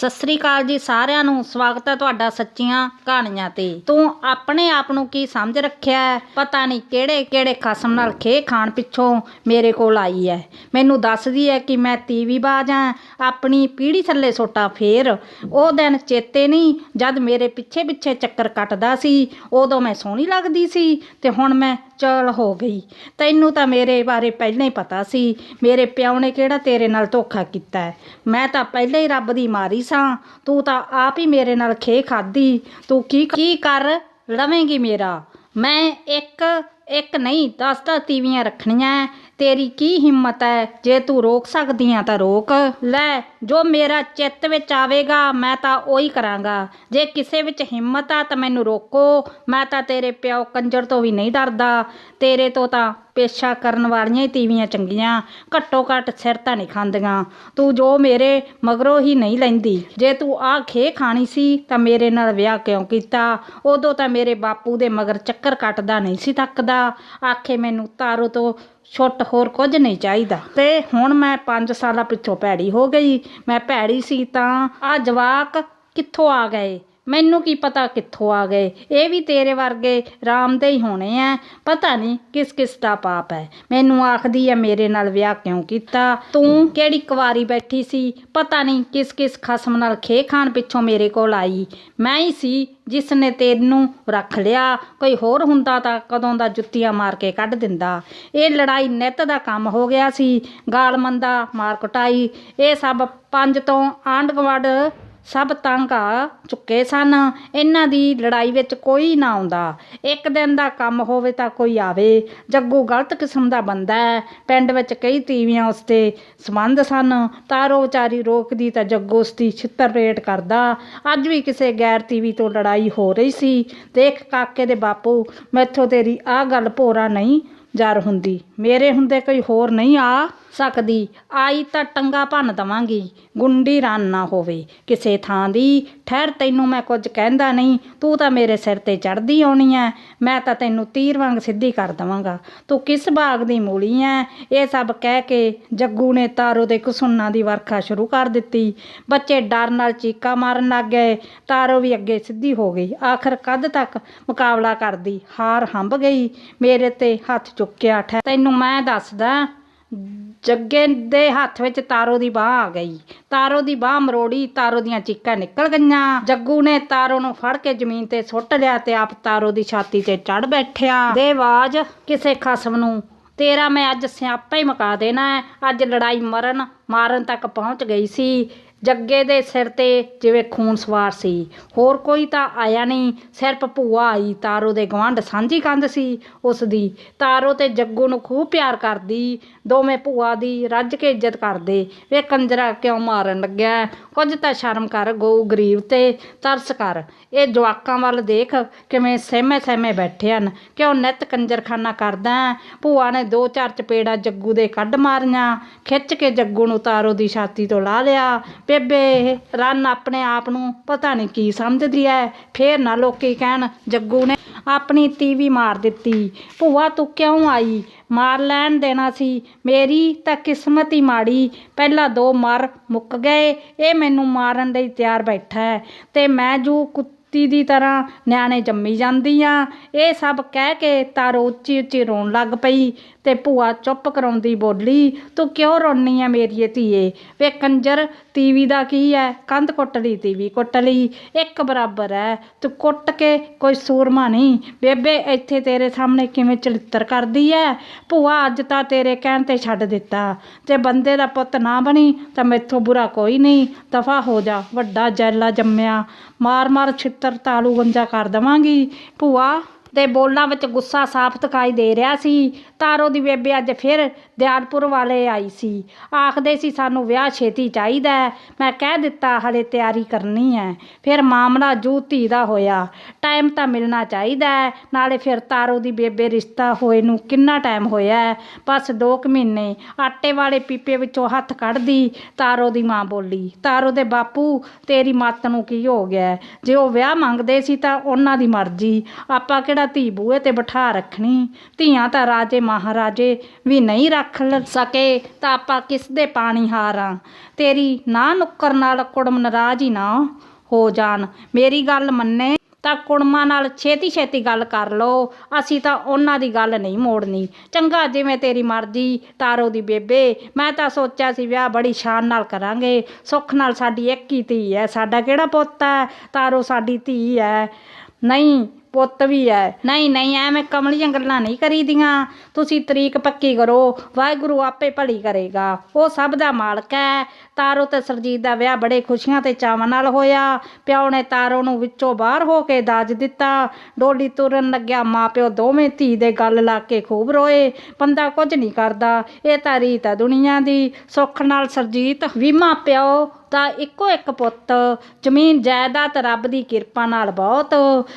ਸਤਿ ਸ੍ਰੀ ਅਕਾਲ ਜੀ ਸਾਰਿਆਂ ਨੂੰ। ਸਵਾਗਤ ਹੈ ਤੁਹਾਡਾ ਸੱਚੀਆਂ ਕਹਾਣੀਆਂ ਤੇ। ਤੂੰ ਆਪਣੇ ਆਪ ਨੂੰ ਕੀ ਸਮਝ ਰੱਖਿਆ ਹੈ? ਪਤਾ ਨਹੀਂ ਕਿਹੜੇ ਕਿਹੜੇ ਖਸਮ ਨਾਲ ਖੇ ਖਾਣ ਪਿੱਛੋਂ ਮੇਰੇ ਕੋਲ ਆਈ ਹੈ। ਮੈਨੂੰ ਦੱਸਦੀ ਹੈ ਕਿ ਮੈਂ ਤੀਵੀ ਬਾਜ ਹਾਂ, ਆਪਣੀ ਪੀੜੀ ਥੱਲੇ ਸੋਟਾ ਫੇਰ। ਉਹ ਦਿਨ ਚੇਤੇ ਨਹੀਂ, ਜਦ ਮੇਰੇ ਪਿੱਛੇ ਪਿੱਛੇ ਚੱਕਰ ਕੱਟਦਾ ਸੀ, ਉਦੋਂ ਮੈਂ ਸੋਹਣੀ ਲੱਗਦੀ ਸੀ ਤੇ ਹੁਣ ਮੈਂ ਚਲ ਹੋ ਗਈ। ਤੈਨੂੰ ਤਾਂ ਮੇਰੇ ਬਾਰੇ ਪਹਿਲਾਂ ਹੀ ਪਤਾ ਸੀ, ਮੇਰੇ ਪਿਓ ਨੇ ਕਿਹੜਾ ਤੇਰੇ ਨਾਲ ਧੋਖਾ ਕੀਤਾ ਹੈ। ਮੈਂ ਤਾਂ ਪਹਿਲਾਂ ਹੀ ਰੱਬ ਦੀ ਮਾਰੀ ਸਾਂ। ਤੂੰ ਤਾਂ ਆਪ ਹੀ ਮੇਰੇ ਨਾਲ ਖੇ ਖਾਦੀ ਤੂੰ ਕੀ ਕੀ ਕਰ ਲਵੇਂਗੀ ਮੇਰਾ? ਮੈਂ ਇੱਕ ਇੱਕ ਨਹੀਂ, ਦਸ ਦਸ ਤੀਵੀਆਂ ਰੱਖਣੀਆਂ ਤੇਰੀ ਕੀ ਹਿੰਮਤ ਹੈ ਜੇ ਤੂੰ ਰੋਕ ਸਕਦੀ ਆ ਤਾਂ ਰੋਕ। ਲੈ, ਜੋ ਮੇਰਾ ਚਿੱਤ ਵਿੱਚ ਆਵੇਗਾ, ਮੈਂ ਤਾਂ ਉਹੀ ਕਰਾਂਗਾ। ਜੇ ਕਿਸੇ ਵਿੱਚ ਹਿੰਮਤ ਆ ਤਾਂ ਮੈਨੂੰ ਰੋਕੋ। ਮੈਂ ਤਾਂ ਤੇਰੇ ਪਿਓ ਕੰਜਰ ਤੋਂ ਵੀ ਨਹੀਂ ਡਰਦਾ। ਤੇਰੇ ਤੋਂ ਤਾਂ ਪੇਸ਼ਾ ਕਰਨ ਵਾਲੀਆਂ ਹੀ ਤੀਵੀਆਂ ਚੰਗੀਆਂ। ਘੱਟੋ ਘੱਟ ਸਿਰ ਤਾਂ ਨਹੀਂ ਖਾਂਦੀਆਂ। ਤੂੰ ਜੋ ਮੇਰੇ ਮਗਰੋਂ ਹੀ ਨਹੀਂ ਲੈਂਦੀ। ਜੇ ਤੂੰ ਆਹ ਖੇ ਖਾਣੀ ਸੀ ਤਾਂ ਮੇਰੇ ਨਾਲ ਵਿਆਹ ਕਿਉਂ ਕੀਤਾ? ਉਦੋਂ ਤਾਂ ਮੇਰੇ ਬਾਪੂ ਦੇ ਮਗਰ ਚੱਕਰ ਕੱਟਦਾ ਨਹੀਂ ਸੀ ਥੱਕਦਾ ਆਖੇ ਮੈਨੂੰ, ਤਾਰੋ ਤੋਂ ਛੁੱਟ ਹੋਰ ਕੁਝ ਨਹੀਂ ਚਾਹੀਦਾ। ਤੇ ਹੁਣ ਮੈਂ 5 ਸਾਲਾਂ ਪਿੱਛੋਂ ਭੈੜੀ ਹੋ ਗਈ। ਮੈਂ ਭੈੜੀ ਸੀ ਤਾਂ ਆ ਜਵਾਕ ਕਿੱਥੋਂ ਆ ਗਏ? ਮੈਨੂੰ ਕੀ ਪਤਾ ਕਿੱਥੋਂ ਆ ਗਏ? ਇਹ ਵੀ ਤੇਰੇ ਵਰਗੇ ਰਾਮ ਦੇ ਹੀ ਹੋਣੇ ਆ। ਪਤਾ ਨਹੀਂ ਕਿਸ ਕਿਸ ਦਾ ਪਾਪ ਹੈ। ਮੈਨੂੰ ਆਖਦੀ ਹੈ, ਮੇਰੇ ਨਾਲ ਵਿਆਹ ਕਿਉਂ ਕੀਤਾ? ਤੂੰ ਕਿਹੜੀ ਕੁਵਾਰੀ ਬੈਠੀ ਸੀ? ਪਤਾ ਨਹੀਂ ਕਿਸ ਕਿਸ ਖਸਮ ਨਾਲ ਖੇ ਖਾਣ ਪਿੱਛੋਂ ਮੇਰੇ ਕੋਲ ਆਈ। ਮੈਂ ਹੀ ਸੀ ਜਿਸ ਨੇ ਤੈਨੂੰ ਰੱਖ ਲਿਆ। ਕੋਈ ਹੋਰ ਹੁੰਦਾ ਤਾਂ ਕਦੋਂ ਦਾ ਜੁੱਤੀਆਂ ਮਾਰ ਕੇ ਕੱਢ ਦਿੰਦਾ। ਇਹ ਲੜਾਈ ਨਿੱਤ ਦਾ ਕੰਮ ਹੋ ਗਿਆ ਸੀ। ਗਾਲ ਮੰਦਾ ਮਾਰ ਕੁਟਾਈ। ਇਹ ਸਭ ਪੰਜ ਤੋਂ ਆਂਢ ਗੁਆਂਢ ਸਭ ਤੰਗ ਆ, ਚੁੱਕੇ ਸਨ। ਇਹਨਾਂ ਦੀ ਲੜਾਈ ਵਿੱਚ ਕੋਈ ਨਾ ਆਉਂਦਾ। ਇੱਕ ਦਿਨ ਦਾ ਕੰਮ ਹੋਵੇ ਤਾਂ ਕੋਈ ਆਵੇ। ਜੱਗੂ ਗਲਤ ਕਿਸਮ ਦਾ ਬੰਦਾ ਹੈ। ਪਿੰਡ ਵਿੱਚ ਕਈ ਤੀਵੀਆਂ ਉਸ ਸੰਬੰਧ ਸਨ। ਤਾਰੋ ਵਿਚਾਰੀ ਰੋਕਦੀ ਤਾਂ ਜੱਗੂ ਉਸਦੀ ਛਿੱਤਰ ਰੇਟ ਕਰਦਾ। ਅੱਜ ਵੀ ਕਿਸੇ ਗੈਰ ਤੀਵੀ ਤੋਂ ਲੜਾਈ ਹੋ ਰਹੀ ਸੀ। ਦੇਖ ਕਾਕੇ ਦੇ ਬਾਪੂ, ਮੈਥੋਂ ਤੇਰੀ ਆਹ ਗੱਲ ਭੋਰਾ ਨਹੀਂ ਜਰ ਹੁੰਦੀ। ਮੇਰੇ ਹੁੰਦੇ ਕੋਈ ਹੋਰ ਨਹੀਂ ਆ ਸਕਦੀ। ਆਈ ਤਾਂ ਟੰਗਾ ਭੰਨ ਦਵਾਂਗੀ। ਗੁੰਡੀ ਰਨ ਨਾ ਹੋਵੇ। ਕਿਸੇ ਥਾਂ ਦੀ ਠਹਿਰ ਤੈਨੂੰ ਮੈਂ ਕੁਝ ਕਹਿੰਦਾ ਨਹੀਂ। ਤੂੰ ਤਾਂ ਮੇਰੇ ਸਿਰ ਤੇ ਚੜਦੀ ਆਉਣੀ ਐ। ਮੈਂ ਤਾਂ ਤੈਨੂੰ ਤੀਰ ਵਾਂਗ ਸਿੱਧੀ ਕਰ ਦਵਾਂਗਾ। ਤੂੰ ਕਿਸ ਬਾਗ ਦੀ ਮੂਲੀ ਐ? ਇਹ ਸਭ ਕਹਿ ਕੇ ਜੱਗੂ ਨੇ ਤਾਰੋ ਦੇ ਕੁਸੁੰਨਾਂ ਦੀ ਵਰਖਾ ਸ਼ੁਰੂ ਕਰ ਦਿੱਤੀ। ਬੱਚੇ ਡਰ ਨਾਲ ਚੀਕਾਂ ਮਾਰਨ ਲੱਗ ਗਏ। ਤਾਰੋ ਵੀ ਅੱਗੇ ਸਿੱਧੀ ਹੋ ਗਈ। ਆਖਰ ਕਦ ਤੱਕ ਮੁਕਾਬਲਾ ਕਰਦੀ ਹਾਰ ਹੰਬ ਗਈ। ਮੇਰੇ ਤੇ ਹੱਥ ਚੁੱਕਿਆ ਠਹਿ। ਤੈਨੂੰ ਮੈਂ ਦੱਸਦਾ, ਜੱਗੇ ਦੇ ਹੱਥ ਵਿੱਚ ਤਾਰੋ ਦੀ ਬਾਹ ਆ ਗਈ। ਤਾਰੋ ਦੀ ਬਾਹ ਮਰੋੜੀ, ਤਾਰੋ ਦੀਆਂ ਚੀਕਾਂ ਨਿਕਲ ਗਈਆਂ। ਜੱਗੂ ਨੇ ਤਾਰੋ ਨੂੰ ਫੜ ਕੇ ਜ਼ਮੀਨ ਤੇ ਸੁੱਟ ਲਿਆ ਤੇ ਆਪ ਤਾਰੋ ਦੀ ਛਾਤੀ ਤੇ ਚੜ ਬੈਠਿਆ। ਦੇ ਆਵਾਜ਼ ਕਿਸੇ ਖਸਮ ਨੂੰ, ਤੇਰਾ ਮੈਂ ਅੱਜ ਸਿਆਪਾ ਹੀ ਮਕਾ ਦੇਣਾ ਅੱਜ ਲੜਾਈ ਮਰਨ, ਮਾਰਨ ਤੱਕ ਪਹੁੰਚ ਗਈ ਸੀ। ਜੱਗੇ ਦੇ ਸਿਰ ਤੇ ਜਿਵੇਂ ਖੂਨ ਸਵਾਰ ਸੀ। ਹੋਰ ਕੋਈ ਤਾਂ ਆਇਆ ਨਹੀਂ। ਸਿਰਫ ਭੂਆ ਆਈ, ਤਾਰੋ ਦੇ ਗਵਾਂਢ ਸਾਂਝੀ ਕੰਧ ਸੀ। ਉਸ ਦੀ ਤਾਰੋ ਤੇ ਜੱਗੂ ਨੂੰ ਖੂਬ ਪਿਆਰ ਕਰਦੀ। ਦੋਵੇਂ ਭੂਆ ਦੀ ਰੱਜ ਕੇ ਇੱਜ਼ਤ ਕਰਦੇ। ਵੇ ਕੰਜਰਾ ਕਿਉਂ ਮਾਰਨ ਲੱਗਿਆ? ਕੁਝ ਤਾਂ ਸ਼ਰਮ ਕਰ, ਗਊ ਗਰੀਬ ਤੇ ਤਰਸ ਕਰ। ਇਹ ਜਵਾਕਾਂ ਵੱਲ ਦੇਖ ਕਿਵੇਂ ਸਹਿਮੇ ਸਹਿਮੇ ਬੈਠੇ ਹਨ। ਕਿਉਂ ਨਿੱਤ ਕੰਜਰਖਾਨਾ ਕਰਦਾ ਹੈ? ਭੂਆ ਨੇ ਦੋ ਚਾਰ ਚਪੇੜਾ ਜੱਗੂ ਦੇ ਕੱਢ ਮਾਰੀਆਂ। ਖਿੱਚ ਕੇ ਜੱਗੂ ਨੂੰ ਤਾਰੋ ਦੀ ਛਾਤੀ ਤੋਂ ਲਾ ਲਿਆ। ਬੇਬੇ, ਰਨ ਆਪਣੇ ਆਪ ਨੂੰ ਪਤਾ ਨਹੀਂ ਕੀ ਸਮਝਦੀ ਐ। ਫੇਰ ਨਾ ਲੋਕੀ ਕਹਿਣ, ਜੱਗੂ ਨੇ ਆਪਣੀ ਤੀਵੀ ਮਾਰ ਦਿੱਤੀ। ਭੂਆ, ਤੂੰ ਕਿਉਂ ਆਈ? ਮਾਰ ਲੈਣ ਦੇਣਾ ਸੀ। ਮੇਰੀ ਤਾਂ ਕਿਸਮਤ ਹੀ ਮਾੜੀ। ਪਹਿਲਾਂ ਦੋ ਮਰ ਮੁੱਕ ਗਏ। ਇਹ ਮੈਨੂੰ ਮਾਰਨ ਲਈ ਤਿਆਰ ਬੈਠਾ ਹੈ। ਤੇ ਮੈਂ ਜੋ ਕੁੱਤੀ ਦੀ ਤਰ੍ਹਾਂ ਨਿਆਣੇ ਜੰਮੀ ਜਾਂਦੀ ਆ। ਇਹ ਸਭ ਕਹਿ ਕੇ ਤਾਰੋ ਉੱਚੀ ਉੱਚੀ ਰੋਣ ਲੱਗ ਪਈ। ਤੇ ਭੂਆ ਚੁੱਪ ਕਰਾਉਂਦੀ ਬੋਲੀ, ਤੂੰ ਕਿਉਂ ਰੋਣੀ ਆ ਮੇਰੀਏ ਧੀਏ? ਵੇ ਕੰਜਰ ਤੀਵੀ ਦਾ ਕੀ ਹੈ ਕੰਧ ਕੁੱਟ ਲਈ ਤੀਵੀ ਕੁੱਟ ਲਈ। ਇੱਕ ਬਰਾਬਰ ਹੈ ਤੂੰ ਕੁੱਟ ਕੇ ਕੋਈ ਸੂਰਮਾ ਨਹੀਂ। ਬੇਬੇ, ਇੱਥੇ ਤੇਰੇ ਸਾਹਮਣੇ ਕਿਵੇਂ ਚਲਿੱਤਰ ਕਰਦੀ ਹੈ ਭੂਆ, ਅੱਜ ਤਾਂ ਤੇਰੇ ਕਹਿਣ ਤੇ ਛੱਡ ਦਿੱਤਾ। ਤੇ ਬੰਦੇ ਦਾ ਪੁੱਤ ਨਾ ਬਣੀ, ਤਾਂ ਮੈਥੋਂ ਬੁਰਾ ਕੋਈ ਨਹੀਂ। ਦਫਾ ਹੋ ਜਾ, ਵੱਡਾ ਜੈਲਾ ਜੰਮਿਆ। ਮਾਰ ਮਾਰ ਛਿੱਤਰ ਤਾਲੂ ਗੰਜਾ ਕਰ ਦਵਾਂਗੀ। ਭੂਆ ਦੇ ਬੋਲਾਂ ਵਿੱਚ ਗੁੱਸਾ ਸਾਫ਼ ਦਿਖਾਈ ਦੇ ਰਿਹਾ ਸੀ। ਤਾਰੋ ਦੀ ਬੇਬੇ ਅੱਜ ਫਿਰ ਦਿਆਲਪੁਰ ਵਾਲੇ ਆਈ ਸੀ। ਆਖਦੇ ਸੀ, ਸਾਨੂੰ ਵਿਆਹ ਛੇਤੀ ਚਾਹੀਦਾ ਮੈਂ ਕਹਿ ਦਿੱਤਾ, ਹਲੇ ਤਿਆਰੀ ਕਰਨੀ ਹੈ। ਫਿਰ ਮਾਮਲਾ ਜੂ ਧੀ ਦਾ ਹੋਇਆ। ਟਾਈਮ ਤਾਂ ਮਿਲਣਾ ਚਾਹੀਦਾ ਨਾਲੇ ਫਿਰ ਤਾਰੋ ਦੀ ਬੇਬੇ ਰਿਸ਼ਤਾ ਹੋਏ ਨੂੰ ਕਿੰਨਾ ਟਾਈਮ ਹੋਇਆ ਬਸ 2 ਕੁ ਮਹੀਨੇ। ਆਟੇ ਵਾਲੇ ਪੀਪੇ ਵਿੱਚੋਂ ਹੱਥ ਕੱਢਦੀ ਤਾਰੋ ਦੀ ਮਾਂ ਬੋਲੀ। ਤਾਰੋ ਦੇ ਬਾਪੂ, ਤੇਰੀ ਮੱਤ ਨੂੰ ਕੀ ਹੋ ਗਿਆ ਜੇ ਉਹ ਵਿਆਹ ਮੰਗਦੇ ਸੀ ਤਾਂ ਉਹਨਾਂ ਦੀ ਮਰਜ਼ੀ। ਆਪਾਂ ਕਿਹੜਾ ਕਿਹੜਾ ਧੀ ਬੂਹੇ ਤੇ ਬਿਠਾ ਰੱਖਣੀ। ਧੀਆਂ ਤਾਂ ਰਾਜੇ ਮਹਾਰਾਜੇ ਵੀ ਨਹੀਂ ਰੱਖ ਸਕੇ, ਤਾਂ ਆਪਾਂ ਕਿਸ ਦੇ ਪਾਣੀ ਹਾਰਾਂ? ਤੇਰੀ ਨਾ ਨੁੱਕਰ ਨਾਲ ਕੁੜਮ ਨਾਰਾਜ਼ ਹੀ ਨਾ ਹੋ ਜਾਣ। ਮੇਰੀ ਗੱਲ ਮੰਨੇ, ਤਾਂ ਕੁੜਮਾਂ ਨਾਲ ਛੇਤੀ ਛੇਤੀ ਗੱਲ ਕਰ ਲਓ। ਅਸੀਂ ਤਾਂ ਉਹਨਾਂ ਦੀ ਗੱਲ ਨਹੀਂ ਮੋੜਨੀ। ਚੰਗਾ, ਜਿਵੇਂ ਤੇਰੀ ਮਰਜ਼ੀ, ਤਾਰੋ ਦੀ ਬੇਬੇ। ਮੈਂ ਤਾਂ ਸੋਚਿਆ ਸੀ ਵਿਆਹ ਬੜੀ ਸ਼ਾਨ ਨਾਲ ਕਰਾਂਗੇ। ਸੁੱਖ ਨਾਲ ਸਾਡੀ ਇੱਕ ਹੀ ਧੀ ਹੈ, ਸਾਡਾ ਕਿਹੜਾ ਪੁੱਤ ਹੈ? ਤਾਰੋ ਸਾਡੀ ਧੀ ਹੈ। ਨਹੀਂ ਪੁੱਤ ਵੀ ਹੈ ਨਹੀਂ ਨਹੀਂ, ਐਵੇਂ ਕਮਲੀਆਂ ਗੱਲਾਂ ਨਹੀਂ ਕਰੀਦੀਆਂ। ਤੁਸੀਂ ਤਰੀਕ ਪੱਕੀ ਕਰੋ, ਵਾਹਿਗੁਰੂ ਆਪੇ ਭਲੀ ਕਰੇਗਾ। ਉਹ ਸਭ ਦਾ ਮਾਲਕ ਹੈ ਤਾਰੋ ਤੇ ਸਰਜੀਤ ਦਾ ਵਿਆਹ ਬੜੇ ਖੁਸ਼ੀਆਂ ਤੇ ਚਾਵਾਂ ਨਾਲ ਹੋਇਆ। ਪਿਓ ਨੇ ਤਾਰੋ ਨੂੰ ਵਿੱਚੋਂ ਬਾਹਰ ਹੋ ਕੇ ਦਾਜ ਦਿੱਤਾ। ਡੋਲੀ ਤੁਰਨ ਲੱਗਿਆ ਮਾਪਿਓ ਦੋਵੇਂ ਧੀ ਦੇ ਗੱਲ ਲਾ ਕੇ ਖੂਬ ਰੋਏ। ਬੰਦਾ ਕੁਝ ਨਹੀਂ ਕਰਦਾ। ਇਹ ਤਾਂ ਰੀਤ ਹੈ ਦੁਨੀਆ ਦੀ। ਸੁੱਖ ਨਾਲ ਸਰਜੀਤ, ਵੀ ਮਾਪਿਓ ਦਾ ਇੱਕੋ ਇੱਕ ਪੁੱਤ ਜ਼ਮੀਨ ਜਾਇਦਾਦ ਰੱਬ ਦੀ ਕਿਰਪਾ ਨਾਲ ਬਹੁਤ।